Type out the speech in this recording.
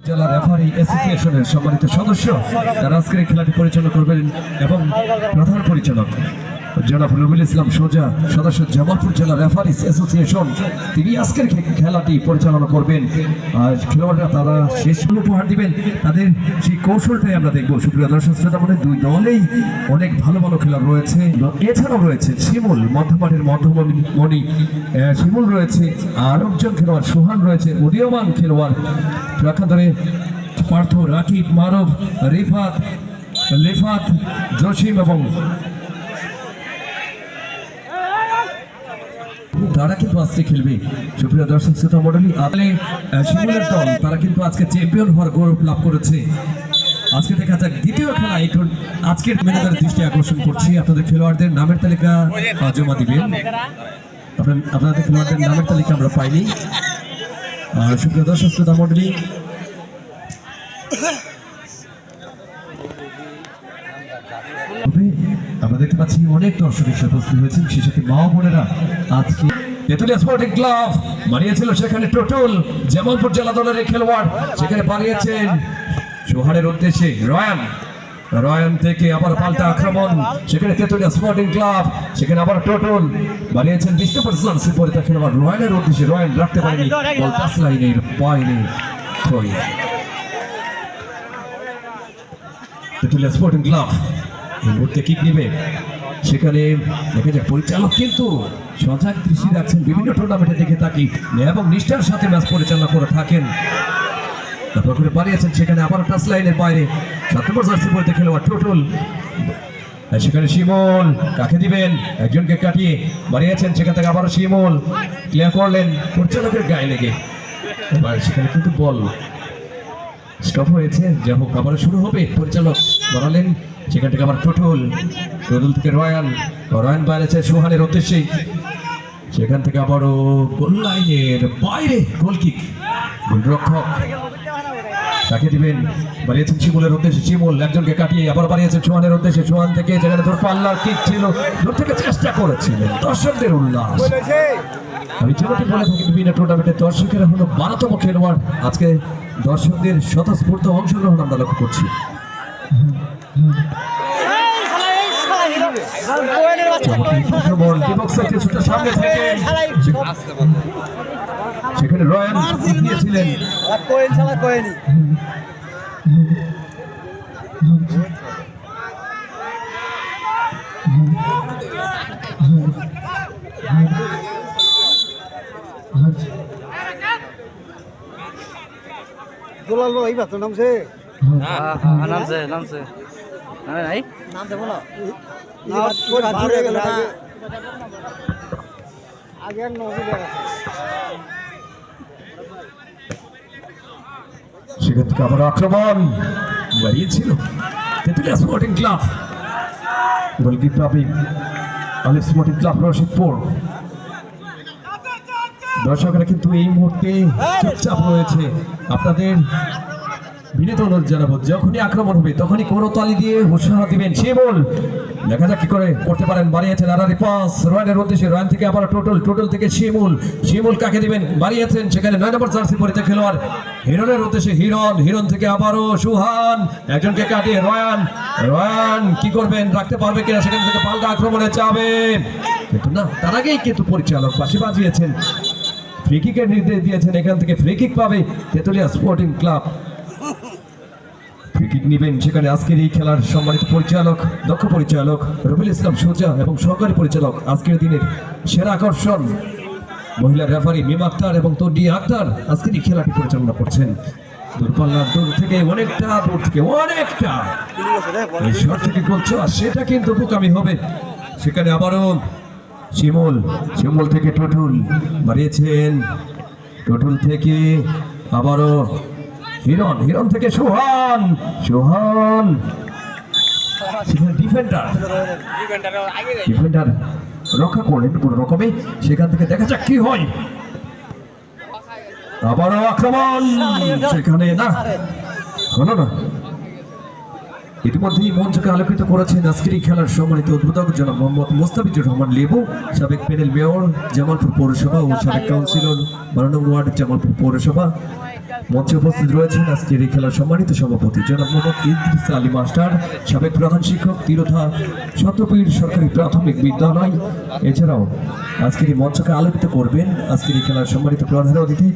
জেলা রেফারি অ্যাসোসিয়েশনের সম্মানিত সদস্য তারা আজকের খেলাটি পরিচালনা করবেন এবং প্রধান পরিচালক। জনাব রবিউল ইসলাম সোজা, সদস্য জামালপুর জেলা রেফারিস অ্যাসোসিয়েশন, তিনি আজকের খেলাটি পরিচালনা করবেন। আর খেলোয়াড়রা তারা শেষ উপহার দিবেন। তাদের সেই কৌশলটাই আমরা দেখব। সুপ্রিয় দর্শক শ্রোতা মানে দুই দলেই অনেক ভালো ভালো খেলোয়াড় রয়েছে। এছাড়াও রয়েছে শিমুল, মধ্যমাঠের মধ্যমণি, মণি শিমুল রয়েছে। আর একজন খেলোয়াড়, সোহান রয়েছে, উদীয়মান খেলোয়াড়। রাখাদারে পার্থ রাকিব মারব রিফাত লেফাত জসিম এবং তারা কিন্তু আজকে খেলবে। সুপ্রিয় দর্শক, শ্রোতা মন্ডলী আপনি শিমুলের দল, তারা কিন্তু আজকে চ্যাম্পিয়ন হওয়ার গৌরব লাভ করেছে। আজকে দেখা যাক দ্বিতীয় খেলা একটু আজকের ম্যানেজার দৃষ্টি আকর্ষণ করছি। আপনাদের খেলোয়াড়দের নামের তালিকা জমা দিবেন। আপনাদের খেলোয়াড়দের নামের তালিকা আমরা পাইনি। আর সুপ্রিয় দর্শক, শ্রোতা মন্ডলী আমরা দেখতে পাচ্ছি অনেক দর্শক এসে উপস্থিত হয়েছেন। সেই সাথে মা বোনেরা আজকে তেতুলিয়া স্পোর্টিং ক্লাব বানিয়েছিল সেখানে টোটল জামালপুর জেলা দলের খেলোয়াড়। সেখানে বানিয়েছেন সোহানের উদ্দেশ্যে রয়ান রয়ান থেকে আবার পাল্টা আক্রমণ। সেখানে তেতুলিয়া স্পোর্টিং ক্লাব সেখানে আবার টোটল বানিয়েছেন বিষ্ণুপুর জার্সি পরিতা খেলোয়াড়। রয়ানের উদ্দেশ্যে রয়ান রাখতে পারেনি। বল পাস লাইনের পায়নি তেতুলিয়া স্পোর্টিং ক্লাব মুহূর্তে কিক নেবে। সেখানে দেখা যায় পরিচালক কিন্তু সজাগ দৃষ্টি রাখছেন বিভিন্ন টুর্নামেন্টে দেখে থাকি। এবং নিষ্ঠার সাথে ম্যাচ পরিচালনা করে থাকেন। তারপর করে বাড়িয়েছেন সেখানে আবার টাচ লাইনের বাইরে। সাত নম্বর জার্সি পরিতে খেলোয়াড় টোটল সেখানে শিমল, কাকে দিবেন? একজনকে কাটিয়ে বাড়িয়েছেন সেখান থেকে আবারও শিমল। ক্লিয়ার করলেন পরিচালকের গায়ে লেগে। সেখানে কিন্তু বল। স্টপ হয়েছে। যা হোক আবার শুরু হবে। পরিচালক বাড়ালেন সেখান থেকে আবার টোটল টোটল থেকে রয়ান রয়ান বাইরেছে সোহানের উদ্দেশ্যে। সেখান থেকে আবারও গোল লাইনের বাইরে গোলকিক গোলরক্ষক। তাকে দিবেন বাড়িয়েছেন শিমুলের উদ্দেশ্যে শিমুল একজনকে কাটিয়ে আবার বাড়িয়েছেন সোহানের উদ্দেশ্যে সোহান থেকে যেখানে দূর পাল্লার কিক ছিল দূর থেকে চেষ্টা করেছিলেন দর্শকদের উল্লাস আমি যেমনটি বলে থাকি বিভিন্ন টুর্নামেন্টে দর্শকেরা হলো বারোতম খেলোয়াড় আজকে দর্শকদের স্বতঃস্ফূর্ত অংশগ্রহণ আমরা লক্ষ্য করছি কিছুটা সামনে থেকে সেখানে রয়ান দিয়েছিলেন দুলাল ভাই নামছে। হ্যাঁ হ্যাঁ নামছে নামছে। নাই? নাম দেবো না ওর হাত ধরে গেল না? আগে এক দেখা সেখান থেকে আবার আক্রমণ। বাড়িয়েছিল তেতুলিয়া স্পোর্টিং ক্লাব গোলকিপার আপনি আমি স্পোর্টিং ক্লাব রশিদপুর দর্শকরা কিন্তু এই মুহূর্তে চুপচাপ রয়েছে। আপনাদের বিনীত জানাব, যখনই আক্রমণ হবে, তখনই করতালি দিয়ে উৎসাহ দিবেন সে বল। দেখা যাক কি করে করতে পারেন, বাড়িয়েছেন আরারি পাস রয়্যানের উদ্দেশ্যে রয়্যান থেকে আবার টোটাল টোটাল থেকে শিমুল। শিমুল কাকে দিবেন? বাড়িয়েছেন, সেখানে নয় নম্বর জার্সি পরিতে খেলোয়াড়। হিরনের উদ্দেশ্যে হিরন হিরন থেকে আবারও সুহান, একজনকে কাটিয়ে রয়ান। রয়ান কি করবেন, রাখতে পারবে কিনা সেখান থেকে পাল্টা আক্রমণে যাবেন কিন্তু না, তার আগেই কিন্তু পরিচালক পাশে বাজিয়েছেন। ফ্রি কিকের নির্দেশ দিয়েছেন, এখান থেকে ফ্রি কিক পাবে তেতুলিয়া স্পোর্টিং ক্লাব। কিক নেবেন। সেখানে আজকের এই খেলার সম্মানিত পরিচালক, দক্ষ পরিচালক রবিল ইসলাম সোজা এবং সহকারী পরিচালক আজকের দিনের সেরা আকর্ষণ। মহিলা রেফারি মিম আক্তার এবং তন্ডি আক্তার আজকের এই খেলাটি পরিচালনা করছেন। থেকে অনেকটা, দূর থেকে অনেকটা। থেকে করছ আর সেটা কিন্তু হবে। সেখানে আবারও থেকে আবারও হিরণ হিরণ থেকে সোহান সোহান। ডিফেন্ডার ডিফেন্ডার রক্ষা করলেন কোনো রকমে। সেখান থেকে দেখা যাক কি হয়। আবারও আক্রমণ। সেখানে না, হলো না। ইতিমধ্যেই মঞ্চকে আলোকিত করেছেন আজকের খেলার সম্মানিত উদ্বোধক জনাব মোহাম্মদ মোস্তাফিজুর রহমান লেবু, সাবেক প্যানেল মেয়র জামালপুর পৌরসভা ও সাবেক কাউন্সিলর বারো ওয়ার্ড জামালপুর পৌরসভা। মঞ্চে উপস্থিত রয়েছেন আজকের এই খেলার সম্মানিত সভাপতি জনাব মোহাম্মদ ইদ্রিস আলী মাস্টার, সাবেক প্রধান শিক্ষক, তিরোধা সত্যপীর সরকারি প্রাথমিক বিদ্যালয়। এছাড়াও আজকের এই মঞ্চকে আলোকিত করবেন আজকের এই খেলার সম্মানিত প্রধান অতিথি